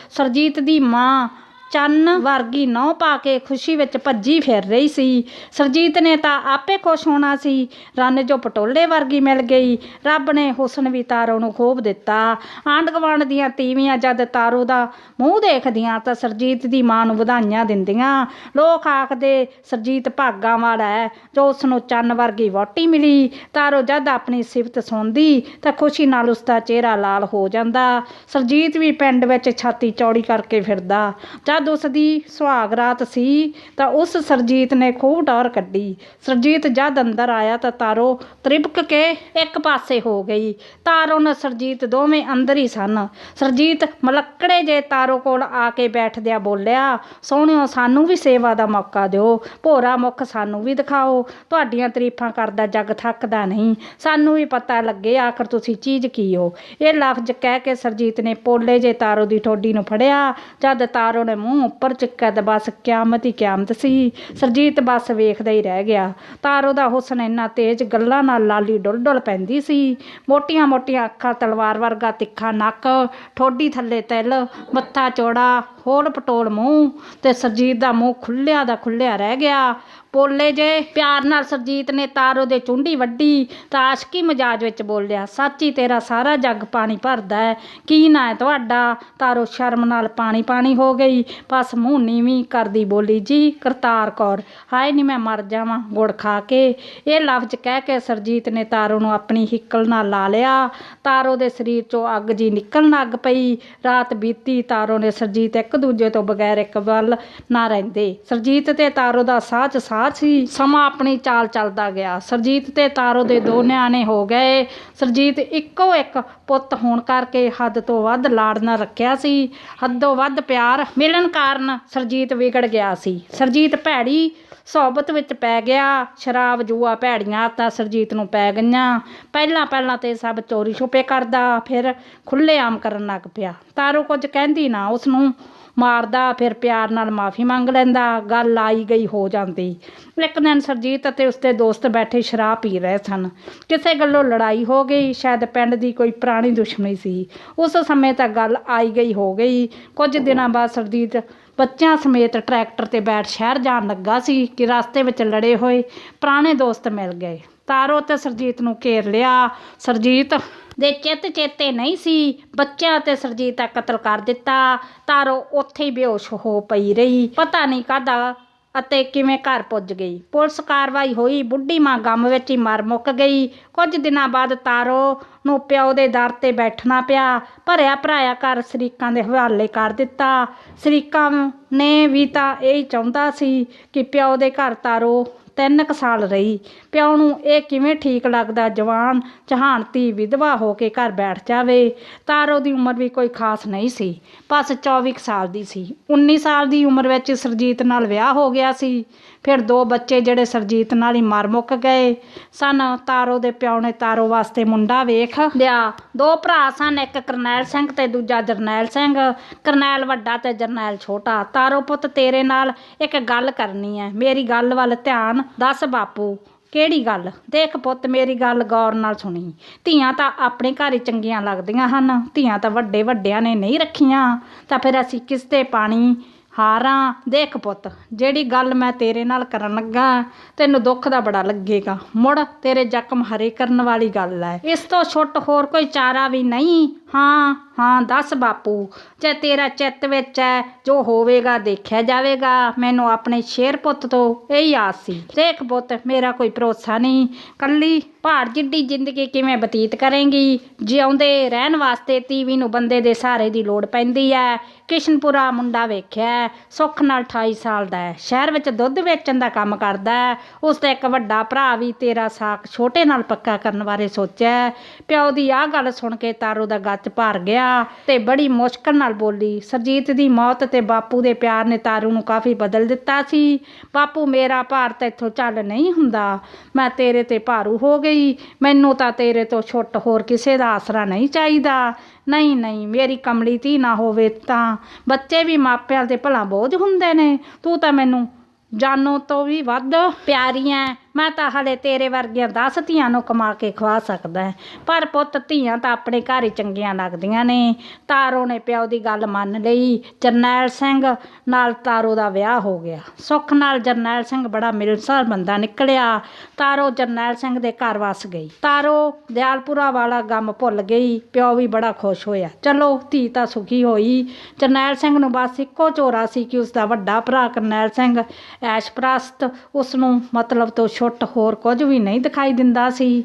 ਸੁਰਜੀਤ ਦੀ ਮਾਂ ਚੰਨ ਵਰਗੀ ਨਹੁੰ ਪਾ ਕੇ ਖੁਸ਼ੀ ਵਿੱਚ ਭੱਜੀ ਫਿਰ ਰਹੀ ਸੀ। ਸਰਜੀਤ ਨੇ ਤਾਂ ਆਪੇ ਖੁਸ਼ ਹੋਣਾ ਸੀ। ਰੰਨ ਜੋ ਪਟੋਲੇ ਵਰਗੀ ਮਿਲ ਗਈ। ਰੱਬ ਨੇ ਹੁਸਨ ਵੀ ਤਾਰੋ ਨੂੰ ਖੋਬ ਦਿੱਤਾ। ਆਂਢ ਗੁਆਂਢ ਦੀਆਂ ਤੀਵੀਆਂ ਜਦ ਤਾਰੋ ਦਾ ਮੂੰਹ ਦੇਖਦੀਆਂ ਤਾਂ ਸਰਜੀਤ ਦੀ ਮਾਂ ਨੂੰ ਵਧਾਈਆਂ ਦਿੰਦੀਆਂ। ਲੋਕ ਆਖਦੇ, ਸਰਜੀਤ ਭਾਗਾਂ ਵਾਲਾ ਹੈ। ਜੋ ਉਸ ਨੂੰ ਚੰਨ ਵਰਗੀ ਵੋਟੀ ਮਿਲੀ, ਤਾਰੋ ਜਦ ਆਪਣੀ ਸਿਫਤ ਸੁਣਦੀ ਤਾਂ ਖੁਸ਼ੀ ਨਾਲ ਉਸ ਦਾ ਚਿਹਰਾ ਲਾਲ ਹੋ ਜਾਂਦਾ। ਸਰਜੀਤ ਵੀ ਪਿੰਡ ਵਿੱਚ ਛਾਤੀ ਚੌੜੀ ਕਰਕੇ ਫਿਰਦਾ। ਜਦ ਉਸ ਦੀ ਸੁਹਾਗ ਰਾਤ ਸੀ, ਤਾਂ ਉਸ ਸਰਜੀਤ ਨੇ ਖੂਬ ਡਰ ਕੱਢੀ। ਸਰਜੀਤ ਜਦ ਅੰਦਰ ਆਇਆ ਤਾਂ ਤਾਰੋ ਤ੍ਰਿਪਕ ਕੇ ਇੱਕ ਪਾਸੇ ਹੋ ਗਈ। ਤਾਰੋ ਨੇ ਸਰਜੀਤ ਦੋਵੇਂ ਅੰਦਰ ਹੀ ਸਨ। ਸਰਜੀਤ ਮਲੱਕੜੇ ਜੇ ਤਾਰੋ ਕੋਲ ਆ ਕੇ ਬੈਠਦਿਆਂ ਬੋਲਿਆ, ਸੋਹਣਿਓ, ਸਾਨੂੰ ਵੀ ਸੇਵਾ ਦਾ ਮੌਕਾ ਦਿਓ। ਭੋਰਾ ਮੁਖ ਸਾਨੂੰ ਵੀ ਦਿਖਾਓ। ਤੁਹਾਡੀਆਂ ਤਾਰੀਫਾਂ ਕਰਦਾ ਜੱਗ ਥੱਕਦਾ ਨਹੀਂ। ਸਾਨੂੰ ਵੀ ਪਤਾ ਲੱਗੇ ਆਖਰ ਤੁਸੀਂ ਚੀਜ਼ ਕੀ ਹੋ? ਇਹ ਲਫ਼ਜ਼ ਕਹਿ ਕੇ ਸਰਜੀਤ ਨੇ ਪੋਲੇ ਜੇ ਤਾਰੋ ਦੀ ਠੋਡੀ ਨੂੰ ਫੜਿਆ। ਜਦ ਤਾਰੋ ਨੇ ਮੂੰਹ ਉੱਪਰ ਚੁੱਕਿਆ ਬਸ ਕਿਆਮਤ ਹੀ ਕਿਆਮਤ ਸੀ। ਸਰਜੀਤ ਬਸ ਵੇਖਦਾ ਹੀ ਰਹਿ ਗਿਆ। ਤਾਰੋ ਦਾ ਹੁਸਨ ਇੰਨਾ ਤੇਜ਼ ਗੱਲਾਂ ਨਾਲ ਲਾਲੀ ਡੁੱਲ ਡੁੱਲ ਪੈਂਦੀ ਸੀ। ਮੋਟੀਆਂ ਮੋਟੀਆਂ ਅੱਖਾਂ, ਤਲਵਾਰ ਵਰਗਾ ਤਿੱਖਾ ਨੱਕ, ਠੋਡੀ ਥੱਲੇ ਤਿਲ, ਮੱਥਾ ਚੌੜਾ ਹੋਲ ਪਟੋਲ ਮੂੰਹ ਤੇ ਸਰਜੀਤ ਦਾ ਮੂੰਹ ਖੁੱਲਿਆ ਦਾ ਖੁੱਲਿਆ ਰਹਿ ਗਿਆ। ਪੋਲੇ ਜੇ। ਪਿਆਰ ਨਾਲ ਸਰਜੀਤ ਨੇ ਤਾਰੋ ਦੇ ਚੁੰਡੀ ਵੱਡੀ ਤਾਂ ਆਸ਼ਕੀ ਮਜਾਜ ਵਿੱਚ ਬੋਲਿਆ, ਸੱਚੀ ਤੇਰਾ ਸਾਰਾ ਜੱਗ ਪਾਣੀ ਭਰਦਾ ਹੈ। ਕੀ ਨਾ ਹੈ ਤੁਹਾਡਾ? ਤਾਰੋ ਸ਼ਰਮ ਨਾਲ ਪਾਣੀ ਪਾਣੀ ਹੋ ਗਈ। ਬਸ ਮੂੰਹ ਨੀਵੀਂ ਕਰਦੀ ਬੋਲੀ, ਜੀ ਕਰਤਾਰ ਕੌਰ, ਹਾਏ ਨਹੀਂ ਮੈਂ ਮਰ ਜਾਵਾਂ ਗੁੜ ਖਾ ਕੇ। ਇਹ ਲਫ਼ਜ਼ ਕਹਿ ਕੇ ਸਰਜੀਤ ਨੇ ਤਾਰੋ ਨੂੰ ਆਪਣੀ ਹਿੱਕਲ ਨਾਲ ਲਾ ਲਿਆ। ਤਾਰੋ ਦੇ ਸਰੀਰ ਚੋਂ ਅੱਗ ਜੀ ਨਿਕਲਣ ਲੱਗ ਪਈ। ਰਾਤ ਬੀਤੀ, ਤਾਰੋ ਨੇ ਸਰਜੀਤ ਇੱਕ ਦੂਜੇ ਤੋਂ ਬਗੈਰ ਇੱਕ ਵੱਲ ਨਾ ਰਹਿੰਦੇ। ਸਰਜੀਤ ਤੇ ਤਾਰੋ ਦਾ ਸਾਹ ਚ ਸਾਹ ਸੀ ਸਮਾਂ ਆਪਣੀ ਚਾਲ ਚੱਲਦਾ ਗਿਆ। ਸਰਜੀਤ ਤੇ ਤਾਰੋ ਦੇ ਦੋ ਨਿਆਣੇ ਹੋ ਗਏ। ਸਰਜੀਤ ਇੱਕੋ ਇੱਕ ਪੁੱਤ ਹੋਣ ਕਰਕੇ ਹੱਦ ਤੋਂ ਵੱਧ ਲਾੜ ਨਾ ਰੱਖਿਆ ਸੀ। ਹੱਦੋਂ ਵੱਧ ਪਿਆਰ ਮਿਲਣ ਕਾਰਨ ਸਰਜੀਤ ਵਿਗੜ ਗਿਆ ਸੀ। ਸਰਜੀਤ ਭੈੜੀ ਸੋਬਤ ਵਿੱਚ ਪੈ ਗਿਆ, ਸ਼ਰਾਬ, ਜੂਆ, ਭੈੜੀਆਂ ਆਦਤਾਂ ਸਰਜੀਤ ਨੂੰ ਪੈ ਗਈਆਂ। ਪਹਿਲਾਂ ਪਹਿਲਾਂ ਤੇ ਸਭ ਚੋਰੀ ਛੁਪੇ ਕਰਦਾ, ਫਿਰ ਖੁੱਲ੍ਹੇਆਮ ਕਰਨ ਲੱਗ ਪਿਆ। ਤਾਰੋ ਕੁਝ ਕਹਿੰਦੀ ਨਾ ਉਸ ਨੂੰ ਮਾਰਦਾ, ਫਿਰ ਪਿਆਰ ਨਾਲ ਮਾਫੀ ਮੰਗ ਲੈਂਦਾ, ਗੱਲ ਆਈ ਗਈ ਹੋ ਜਾਂਦੀ। ਇੱਕ ਦਿਨ ਸਰਜੀਤ ਅਤੇ ਉਸਦੇ ਦੋਸਤ ਬੈਠੇ ਸ਼ਰਾਬ ਪੀ ਰਹੇ ਸਨ। ਕਿਸੇ ਗੱਲੋਂ ਲੜਾਈ ਹੋ ਗਈ, ਸ਼ਾਇਦ ਪਿੰਡ ਦੀ ਕੋਈ ਪੁਰਾਣੀ ਦੁਸ਼ਮਣੀ ਸੀ। ਉਸ ਸਮੇਂ ਤਾਂ ਗੱਲ ਆਈ ਗਈ ਹੋ ਗਈ। ਕੁਝ ਦਿਨਾਂ ਬਾਅਦ ਸਰਜੀਤ ਬੱਚਿਆਂ ਸਮੇਤ ਟਰੈਕਟਰ ਤੇ ਬੈਠ ਸ਼ਹਿਰ ਜਾਣ ਲੱਗਾ ਸੀ ਕਿ ਰਸਤੇ ਵਿੱਚ ਲੜੇ ਹੋਏ ਪੁਰਾਣੇ ਦੋਸਤ ਮਿਲ ਗਏ। ਤਾਰੋ ਤੇ ਸਰਜੀਤ ਨੂੰ ਘੇਰ ਲਿਆ। ਸਰਜੀਤ ਦੇ ਚਿੱਤ ਚੇਤੇ ਨਹੀਂ ਸੀ। ਬੱਚਿਆਂ ਤੇ ਸਰਜੀਤ ਦਾ ਕਤਲ ਕਰ ਦਿੱਤਾ। ਤਾਰੋ ਉੱਥੇ ਹੀ ਬੇਹੋਸ਼ ਹੋ ਪਈ ਰਹੀ। ਪਤਾ ਨਹੀਂ ਕਾਹਦਾ ਅਤੇ ਕਿਵੇਂ ਘਰ ਪੁੱਜ ਗਈ। ਪੁਲਿਸ ਕਾਰਵਾਈ ਹੋਈ, ਬੁੱਢੀ ਮਾਂ ਗਮ ਵਿੱਚ ਹੀ ਮਰ ਮੁੱਕ ਗਈ। ਕੁਝ ਦਿਨਾਂ ਬਾਅਦ ਤਾਰੋ ਨੂੰ ਪਿਓ ਦੇ ਦਰ ਤੇ ਬੈਠਣਾ ਪਿਆ। ਭਰਿਆ ਭਰਾਇਆ ਘਰ ਸ਼ਰੀਕਾਂ ਦੇ ਹਵਾਲੇ ਕਰ ਦਿੱਤਾ। ਸ਼ਰੀਕਾਂ ਨੇ ਵੀ ਤਾਂ ਇਹ ਹੀ ਚਾਹੁੰਦਾ ਸੀ ਕਿ ਪਿਓ ਦੇ ਘਰ ਤਾਰੋ ਤਿੰਨ ਕੁ ਸਾਲ ਰਹੀ। ਪਿਓ ਨੂੰ ਇਹ ਕਿਵੇਂ ਠੀਕ ਲੱਗਦਾ ਜਵਾਨ ਚਹਾਨਤੀ ਵਿਧਵਾ ਹੋ ਕੇ ਘਰ ਬੈਠ ਜਾਵੇ, ਤਾਰੋ ਦੀ ਉਮਰ ਵੀ ਕੋਈ ਖਾਸ ਨਹੀਂ ਸੀ, ਬਸ 24 ਕੁ ਸਾਲ ਦੀ ਸੀ। 19 ਸਾਲ ਦੀ ਉਮਰ ਵਿੱਚ ਸਰਜੀਤ ਨਾਲ ਵਿਆਹ ਹੋ ਗਿਆ ਸੀ। ਫਿਰ ਦੋ ਬੱਚੇ ਜਿਹੜੇ ਸਰਜੀਤ ਨਾਲ ਹੀ ਮਰ ਮੁੱਕ ਗਏ। ਸਨ ਤਾਰੋ ਦੇ ਪਿਓ ਨੇ ਤਾਰੋ ਵਾਸਤੇ ਮੁੰਡਾ ਵੇਖ। ਲਿਆ, ਦੋ ਭਰਾ ਸਨ, ਇੱਕ ਕਰਨੈਲ ਸਿੰਘ ਤੇ ਦੂਜਾ ਜਰਨੈਲ ਸਿੰਘ। ਕਰਨੈਲ ਵੱਡਾ ਤੇ ਜਰਨੈਲ ਛੋਟਾ। ਤਾਰੋ ਪੁੱਤ ਤੇਰੇ ਨਾਲ ਇੱਕ ਗੱਲ ਕਰਨੀ ਹੈ ਮੇਰੀ ਗੱਲ ਵੱਲ ਧਿਆਨ ਦੱਸ ਬਾਪੂ, ਕਿਹੜੀ ਗੱਲ? ਦੇਖ ਪੁੱਤ, ਮੇਰੀ ਗੱਲ ਗੌਰ ਨਾਲ ਸੁਣੀ। ਧੀਆਂ ਤਾਂ ਆਪਣੇ ਘਰ ਹੀ ਚੰਗੀਆਂ ਲੱਗਦੀਆਂ ਹਨ। ਧੀਆਂ ਤਾਂ ਵੱਡੇ ਵੱਡਿਆਂ ਨੇ ਨਹੀਂ ਰੱਖੀਆਂ। ਤਾਂ ਫਿਰ ਅਸੀਂ ਕਿਸ ਤੇ ਪਾਣੀ ਹਾਰਾਂ, ਦੇਖ ਪੁੱਤ, ਜਿਹੜੀ ਗੱਲ ਮੈਂ ਤੇਰੇ ਨਾਲ ਕਰਨ ਲੱਗਾ, ਤੈਨੂੰ ਦੁੱਖ ਦਾ ਬੜਾ ਲੱਗੇਗਾ। ਮੁੜ ਤੇਰੇ ਜ਼ਖਮ ਹਰੇ ਕਰਨ ਵਾਲੀ ਗੱਲ ਹੈ ਇਸ ਤੋਂ ਛੁੱਟ ਹੋਰ ਕੋਈ ਚਾਰਾ ਵੀ ਨਹੀਂ। ਹਾਂ ਹਾਂ, ਦੱਸ ਬਾਪੂ, ਜੇ ਤੇਰਾ ਚਿੱਤ ਵਿੱਚ ਹੈ ਜੋ ਹੋਵੇਗਾ, ਦੇਖਿਆ ਜਾਵੇਗਾ, ਮੈਨੂੰ ਆਪਣੇ ਸ਼ੇਰ ਪੁੱਤ ਤੋਂ ਇਹੀ ਆਸ ਸੀ। ਦੇਖ ਪੁੱਤ, ਮੇਰਾ ਕੋਈ ਭਰੋਸਾ ਨਹੀਂ। ਕੱਲੀ ਭਾਰ ਜਿੱਡੀ ਜ਼ਿੰਦਗੀ ਕਿਵੇਂ ਬਤੀਤ ਕਰੇਂਗੀ? ਜਿਉਂਦੇ ਰਹਿਣ ਵਾਸਤੇ ਤੀਵੀ ਨੂੰ ਬੰਦੇ ਦੇ ਸਹਾਰੇ ਦੀ ਲੋੜ ਪੈਂਦੀ ਹੈ ਕਿਸ਼ਨਪੁਰਾ ਮੁੰਡਾ ਵੇਖਿਆ ਹੈ, ਸੁੱਖ ਨਾਲ 28 ਸਾਲ ਦਾ ਹੈ। ਸ਼ਹਿਰ ਵਿੱਚ ਦੁੱਧ ਵੇਚਣ ਦਾ ਕੰਮ ਕਰਦਾ ਹੈ। ਉਸ ਦਾ ਇੱਕ ਵੱਡਾ ਭਰਾ ਵੀ ਤੇਰਾ ਸਾਕ ਛੋਟੇ ਨਾਲ ਪੱਕਾ ਕਰਨ ਬਾਰੇ ਸੋਚਿਆ ਪਿਓ ਦੀ ਆਹ ਗੱਲ ਸੁਣ ਕੇ ਤਾਰੋ ਦਾ ਗੱਚ ਭਰ ਗਿਆ ਤੇ ਬੜੀ ਮੁਸ਼ਕਲ ਨਾਲ ਬੋਲੀ ਸਰਜੀਤ ਦੀ ਮੌਤ ਤੇ ਬਾਪੂ ਦੇ ਪਿਆਰ ਨੇ ਤਾਰੂ ਨੂੰ ਕਾਫੀ ਬਦਲ ਦਿੱਤਾ ਸੀ। ਬਾਪੂ ਮੇਰਾ ਭਾਰ ਤਾਂ ਇੱਥੋਂ ਚੱਲ ਨਹੀਂ ਹੁੰਦਾ। ਮੈਂ ਤੇਰੇ ਤੇ ਭਾਰੂ ਹੋ ਗਈ। ਮੈਨੂੰ ਤਾਂ ਤੇਰੇ ਤੋਂ ਛੁੱਟ ਹੋਰ ਕਿਸੇ ਦਾ ਆਸਰਾ ਨਹੀਂ ਚਾਹੀਦਾ। ਨਹੀਂ ਨਹੀਂ, ਮੇਰੀ ਕਮਲੀ ਧੀ ਨਾ ਹੋਵੇ ਤਾਂ। ਬੱਚੇ ਵੀ ਮਾਪਿਆਂ ਤੇ ਭਲਾ ਬੋਝ ਹੁੰਦੇ ਨੇ। ਤੂੰ ਤਾਂ ਮੈਨੂੰ ਜਾਨੋਂ ਤੋਂ ਵੀ ਵੱਧ ਪਿਆਰੀ ਐ। ਮੈਂ ਤਾਂ ਹਲੇ ਤੇਰੇ ਵਰਗੀਆਂ 10 ਧੀਆਂ ਨੂੰ ਕਮਾ ਕੇ ਖਵਾ ਸਕਦਾ ਪਰ ਪੁੱਤ, ਧੀਆਂ ਤਾਂ ਆਪਣੇ ਘਰ ਹੀ ਚੰਗੀਆਂ ਲੱਗਦੀਆਂ ਨੇ। ਤਾਰੋ ਨੇ ਪਿਓ ਦੀ ਗੱਲ ਮੰਨ ਲਈ। ਜਰਨੈਲ ਸਿੰਘ ਨਾਲ ਤਾਰੋ ਦਾ ਵਿਆਹ ਹੋ ਗਿਆ। ਸੁੱਖ ਨਾਲ ਜਰਨੈਲ ਸਿੰਘ ਬੜਾ ਮਿਲਣਸਾਰ ਬੰਦਾ ਨਿਕਲਿਆ। ਤਾਰੋ ਜਰਨੈਲ ਸਿੰਘ ਦੇ ਘਰ ਵਸ ਗਈ। ਤਾਰੋ ਦਿਆਲਪੁਰਾ ਵਾਲਾ ਗਮ ਭੁੱਲ ਗਈ। ਪਿਓ ਵੀ ਬੜਾ ਖੁਸ਼ ਹੋਇਆ। ਚਲੋ, ਧੀ ਤਾਂ ਸੁਖੀ ਹੋਈ। ਜਰਨੈਲ ਸਿੰਘ ਨੂੰ ਬਸ ਇੱਕੋ ਚੋਰਾ ਸੀ ਕਿ ਉਸ ਦਾ ਵੱਡਾ ਭਰਾ ਕਰਨੈਲ ਸਿੰਘ ਐਸ਼ਪ੍ਰਸਤ ਉਸ ਨੂੰ ਮਤਲਬ ਤੋਂ ਛੁੱਟ ਹੋਰ ਕੁਝ ਵੀ ਨਹੀਂ ਦਿਖਾਈ ਦਿੰਦਾ ਸੀ।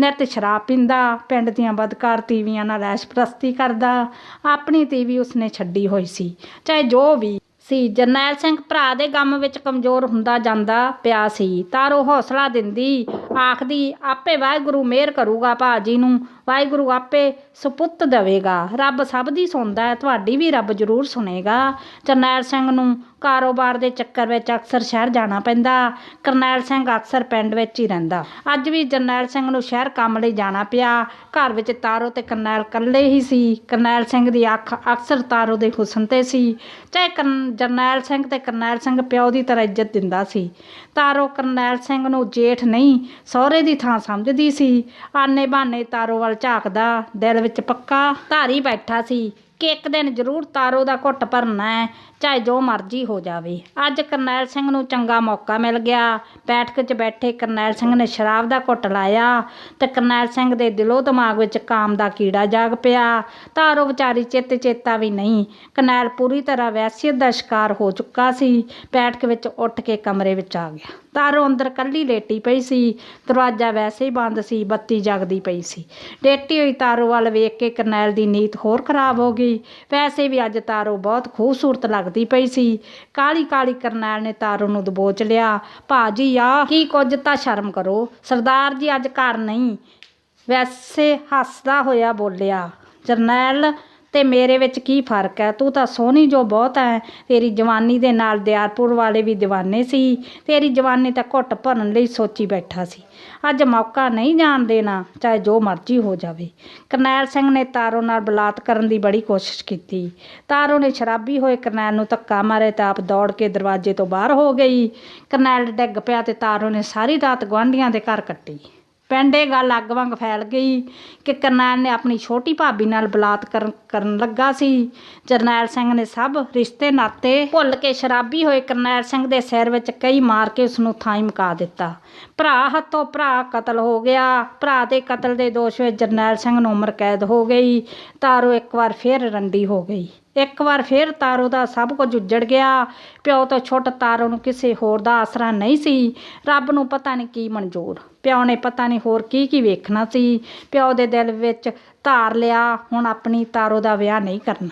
ਨਿੱਤ ਸ਼ਰਾਬ ਪੀਂਦਾ, ਪਿੰਡ ਦੀਆਂ ਬਦਕਾਰ ਤੀਵੀਆਂ ਨਾਲ ਐਸ਼ ਪ੍ਰਸਤੀ ਕਰਦਾ, ਆਪਣੀ ਤੀਵੀ ਉਸਨੇ ਛੱਡੀ ਹੋਈ ਸੀ। ਚਾਹੇ ਜੋ ਵੀ ਸੀ, ਜਰਨੈਲ ਸਿੰਘ ਭਰਾ ਦੇ ਗਮ ਵਿੱਚ ਕਮਜ਼ੋਰ ਹੁੰਦਾ ਜਾਂਦਾ ਪਿਆ ਸੀ ਤਾਰੋ ਹੌਸਲਾ ਦਿੰਦੀ ਆਖਦੀ, ਆਪੇ ਵਾਹਿਗੁਰੂ ਮਿਹਰ ਕਰੂਗਾ ਭਾਜੀ ਨੂੰ। ਵਾਹਿਗੁਰੂ ਆਪੇ ਸੁਪੁੱਤ ਦੇਵੇਗਾ। ਰੱਬ ਸਭ ਦੀ ਸੁਣਦਾ ਹੈ, ਤੁਹਾਡੀ ਵੀ ਰੱਬ ਜ਼ਰੂਰ ਸੁਣੇਗਾ। ਜਰਨੈਲ ਸਿੰਘ ਨੂੰ ਕਾਰੋਬਾਰ ਦੇ ਚੱਕਰ ਵਿੱਚ ਅਕਸਰ ਸ਼ਹਿਰ ਜਾਣਾ ਪੈਂਦਾ। ਕਰਨੈਲ ਸਿੰਘ ਅਕਸਰ ਪਿੰਡ ਵਿੱਚ ਹੀ ਰਹਿੰਦਾ। ਅੱਜ ਵੀ ਜਰਨੈਲ ਸਿੰਘ ਨੂੰ ਸ਼ਹਿਰ ਕੰਮ ਲਈ ਜਾਣਾ ਪਿਆ। ਘਰ ਵਿੱਚ ਤਾਰੋ ਤੇ ਕਰਨੈਲ ਇਕੱਲੇ ਹੀ ਸੀ। ਕਰਨੈਲ ਸਿੰਘ ਦੀ ਅੱਖ ਅਕਸਰ ਤਾਰੋ ਦੇ ਹੁਸਨ ਤੇ ਸੀ। ਚਾਹੇ ਕਰਨ- ਜਰਨੈਲ ਸਿੰਘ ਤੇ ਕਰਨੈਲ ਸਿੰਘ ਪਿਓ ਦੀ ਤਰ੍ਹਾਂ ਇੱਜ਼ਤ ਦਿੰਦਾ ਸੀ। ਤਾਰੋ ਕਰਨੈਲ ਸਿੰਘ ਨੂੰ ਜੇਠ ਨਹੀਂ ਸਹੁਰੇ ਦੀ ਥਾਂ ਸਮਝਦੀ ਸੀ। ਆਨੇ ਬਹਾਨੇ ਤਾਰੋ ਵੱਲ ਝਾਕਦਾ, ਦਿਲ ਵਿੱਚ ਪੱਕਾ ਧਾਰੀ ਬੈਠਾ ਸੀ ਕਿ ਇੱਕ ਦਿਨ ਜ਼ਰੂਰ ਤਾਰੋ ਦਾ ਘੁੱਟ ਭਰਨਾ ਹੈ, ਚਾਹੇ ਜੋ ਮਰਜ਼ੀ ਹੋ ਜਾਵੇ। ਅੱਜ ਕਰਨੈਲ ਸਿੰਘ ਨੂੰ ਚੰਗਾ ਮੌਕਾ ਮਿਲ ਗਿਆ। ਬੈਠਕ 'ਚ ਬੈਠੇ ਕਰਨੈਲ ਸਿੰਘ ਨੇ ਸ਼ਰਾਬ ਦਾ ਘੁੱਟ ਲਾਇਆ ਤੇ ਕਰਨੈਲ ਸਿੰਘ ਦੇ ਦਿਲੋਂ ਦਿਮਾਗ ਵਿੱਚ ਕਾਮ ਦਾ ਕੀੜਾ ਜਾਗ ਪਿਆ। ਤਾਰੋ ਵਿਚਾਰੀ ਚਿੱਤ ਚੇਤਾ ਵੀ ਨਹੀਂ, ਕਰਨੈਲ ਪੂਰੀ ਤਰ੍ਹਾਂ ਵੈਸੀਅਤ ਦਾ ਸ਼ਿਕਾਰ ਹੋ ਚੁੱਕਾ ਸੀ। ਬੈਠਕ ਵਿੱਚ ਉੱਠ ਕੇ ਕਮਰੇ ਵਿੱਚ ਆ ਗਿਆ। ਤਾਰੋ ਅੰਦਰ ਕੱਲੀ ਲੇਟੀ ਪਈ ਸੀ, ਦਰਵਾਜ਼ਾ ਵੈਸੇ ਹੀ ਬੰਦ ਸੀ, ਬੱਤੀ ਜਗਦੀ ਪਈ ਸੀ। ਲੇਟੀ ਹੋਈ ਤਾਰੋ ਵੱਲ ਵੇਖ ਕੇ ਕਰਨੈਲ ਦੀ ਨੀਤ ਹੋਰ ਖਰਾਬ ਹੋ ਗਈ। ਵੈਸੇ ਵੀ ਅੱਜ ਤਾਰੋ ਬਹੁਤ ਖੂਬਸੂਰਤ ਲੱਗਦੀ ਪਈ ਸੀ। ਕਾਲੀ ਕਾਲੀ ਕਰਨੈਲ ਨੇ ਤਾਰੋ ਨੂੰ ਦਬੋਚ ਲਿਆ। ਭਾਜੀ, ਆ ਕੀ ਕੁਝ ਤਾਂ ਸ਼ਰਮ ਕਰੋ। ਸਰਦਾਰ ਜੀ ਅੱਜ ਘਰ ਨਹੀਂ। ਵੈਸੇ ਹੱਸਦਾ ਹੋਇਆ ਬੋਲਿਆ। ਜਰਨੈਲ ਅਤੇ ਮੇਰੇ ਵਿੱਚ ਕੀ ਫ਼ਰਕ ਹੈ? ਤੂੰ ਤਾਂ ਸੋਹਣੀ ਜੋ ਬਹੁਤ ਹੈ। ਤੇਰੀ ਜਵਾਨੀ ਦੇ ਨਾਲ ਦਿਆਰਪੁਰ ਵਾਲੇ ਵੀ دیਵਾਨੇ ਸੀ। ਤੇਰੀ ਜਵਾਨੀ ਤਾਂ ਘੁੱਟ ਭਰਨ ਲਈ ਸੋਚੀ ਬੈਠਾ ਸੀ। ਅੱਜ ਮੌਕਾ ਨਹੀਂ ਜਾਣ ਦੇਣਾ, ਚਾਹੇ ਜੋ ਮਰਜ਼ੀ ਹੋ ਜਾਵੇ। ਕਰਨੈਲ ਸਿੰਘ ਨੇ ਤਾਰੋ ਨਾਲ ਬਲਾਤ ਕਰਨ ਦੀ ਬੜੀ ਕੋਸ਼ਿਸ਼ ਕੀਤੀ। ਤਾਰੋ ਨੇ ਸ਼ਰਾਬੀ ਹੋਏ ਕਰਨੈਲ ਨੂੰ ਧੱਕਾ ਮਾਰਿਆ ਤਾਂ ਆਪ ਦੌੜ ਕੇ ਦਰਵਾਜ਼ੇ ਤੋਂ ਬਾਹਰ ਹੋ ਗਈ। ਕਰਨੈਲ ਡਿੱਗ ਪਿਆ ਤੇ ਤਾਰੋ ਨੇ ਸਾਰੀ ਰਾਤ ਗੁਆਂਢੀਆਂ ਦੇ ਘਰ ਕੱਟੀ। ਪਿੰਡ ਇਹ ਗੱਲ ਅੱਗ ਵਾਂਗ ਫੈਲ ਗਈ ਕਿ ਕਰਨੈਲ ਨੇ ਆਪਣੀ ਛੋਟੀ ਭਾਬੀ ਨਾਲ ਬਲਾਤ ਕਰਨ ਲੱਗਾ ਸੀ। ਜਰਨੈਲ ਸਿੰਘ ਨੇ ਸਭ ਰਿਸ਼ਤੇ ਨਾਤੇ ਭੁੱਲ ਕੇ ਸ਼ਰਾਬੀ ਹੋਏ ਕਰਨੈਲ ਸਿੰਘ ਦੇ ਸਿਰ ਵਿੱਚ ਕਈ ਮਾਰ ਕੇ ਉਸ ਨੂੰ ਥਾਈ ਮੁਕਾ ਦਿੱਤਾ। ਭਰਾ ਹੱਥੋਂ ਭਰਾ ਕਤਲ ਹੋ ਗਿਆ। ਭਰਾ ਦੇ ਕਤਲ ਦੇ ਦੋਸ਼ ਵਿੱਚ ਜਰਨੈਲ ਸਿੰਘ ਨੂੰ ਉਮਰ ਕੈਦ ਹੋ ਗਈ। ਤਾਰੋ ਇੱਕ ਵਾਰ ਫੇਰ ਰੰਡੀ ਹੋ ਗਈ। ਇੱਕ ਵਾਰ ਫਿਰ ਤਾਰੋ ਦਾ ਸਭ ਕੁਝ ਉੱਜੜ ਗਿਆ। ਪਿਓ ਤੋਂ ਛੁੱਟ ਤਾਰੋ ਨੂੰ ਕਿਸੇ ਹੋਰ ਦਾ ਆਸਰਾ ਨਹੀਂ ਸੀ। ਰੱਬ ਨੂੰ ਪਤਾ ਨਹੀਂ ਕੀ ਮਨਜ਼ੂਰ। ਪਿਓ ਨੇ ਪਤਾ ਨਹੀਂ ਹੋਰ ਕੀ ਕੀ ਵੇਖਣਾ ਸੀ। ਪਿਓ ਦੇ ਦਿਲ ਵਿੱਚ ਧਾਰ ਲਿਆ, ਹੁਣ ਆਪਣੀ ਤਾਰੋ ਦਾ ਵਿਆਹ ਨਹੀਂ ਕਰਨਾ।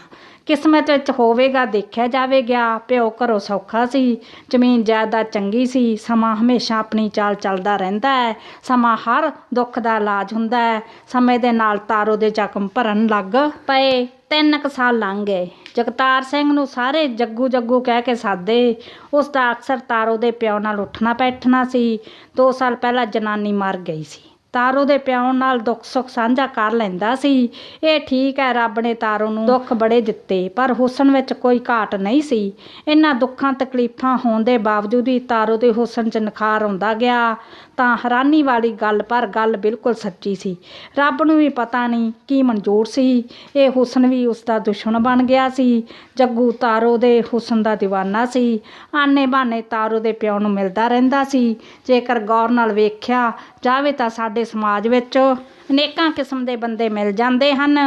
ਕਿਸਮਤ ਵਿੱਚ ਹੋਵੇਗਾ, ਦੇਖਿਆ ਜਾਵੇਗਾ। ਪਿਓ ਘਰੋਂ ਸੌਖਾ ਸੀ। ਜ਼ਮੀਨ ਜਾਇਦਾਦ ਚੰਗੀ ਸੀ। ਸਮਾਂ ਹਮੇਸ਼ਾ ਆਪਣੀ ਚਾਲ ਚੱਲਦਾ ਰਹਿੰਦਾ ਹੈ। ਸਮਾਂ ਹਰ ਦੁੱਖ ਦਾ ਇਲਾਜ ਹੁੰਦਾ ਹੈ। ਸਮੇਂ ਦੇ ਨਾਲ ਤਾਰੋ ਦੇ ਜ਼ਖਮ ਭਰਨ ਲੱਗ ਪਏ। ਤਿੰਨ ਕੁ ਸਾਲ ਲੰਘ ਗਏ। ਜਗਤਾਰ ਸਿੰਘ ਨੂੰ ਸਾਰੇ ਜੱਗੂ ਜੱਗੂ ਕਹਿ ਕੇ ਸਾਦੇ। ਉਸ ਦਾ ਅਕਸਰ ਤਾਰੋ ਦੇ ਪਿਓ ਨਾਲ ਉੱਠਣਾ ਬੈਠਣਾ ਸੀ। 2 ਸਾਲ ਪਹਿਲਾਂ ਜਨਾਨੀ ਮਰ ਗਈ ਸੀ। ਤਾਰੋ ਦੇ ਪਿਓ ਨਾਲ ਦੁੱਖ ਸੁੱਖ ਸਾਂਝਾ ਕਰ ਲੈਂਦਾ ਸੀ। ਇਹ ਠੀਕ ਹੈ, ਰੱਬ ਨੇ ਤਾਰੋ ਨੂੰ ਦੁੱਖ ਬੜੇ ਦਿੱਤੇ, ਪਰ ਹੁਸਨ ਵਿੱਚ ਕੋਈ ਘਾਟ ਨਹੀਂ ਸੀ। ਇਹਨਾਂ ਦੁੱਖਾਂ, ਤਕਲੀਫਾਂ ਹੋਣ ਦੇ ਬਾਵਜੂਦ ਵੀ ਤਾਰੋ ਦੇ ਹੁਸਨ 'ਚ ਨਿਖਾਰ ਆਉਂਦਾ ਗਿਆ। ਤਾਂ ਹੈਰਾਨੀ ਵਾਲੀ ਗੱਲ, ਪਰ ਗੱਲ ਬਿਲਕੁਲ ਸੱਚੀ ਸੀ। ਰੱਬ ਨੂੰ ਵੀ ਪਤਾ ਨਹੀਂ ਕੀ ਮਨਜ਼ੂਰ ਸੀ। ਇਹ ਹੁਸਨ ਵੀ ਉਸ ਦਾ ਦੁਸ਼ਮਣ ਬਣ ਗਿਆ ਸੀ। ਜੱਗੂ ਤਾਰੋ ਦੇ ਹੁਸਨ ਦਾ دیਵਾਨਾ ਸੀ। ਆਨੇ ਬਹਾਨੇ ਤਾਰੋ ਦੇ ਪਿਓ ਨੂੰ ਮਿਲਦਾ ਰਹਿੰਦਾ ਸੀ। ਜੇਕਰ ਗੌਰ ਨਾਲ ਵੇਖਿਆ ਜਾਵੇ ਤਾਂ ਸਾਡੇ ਸਾਡੇ ਸਮਾਜ ਵਿੱਚ ਅਨੇਕਾਂ ਕਿਸਮ ਦੇ ਬੰਦੇ ਮਿਲ ਜਾਂਦੇ ਹਨ।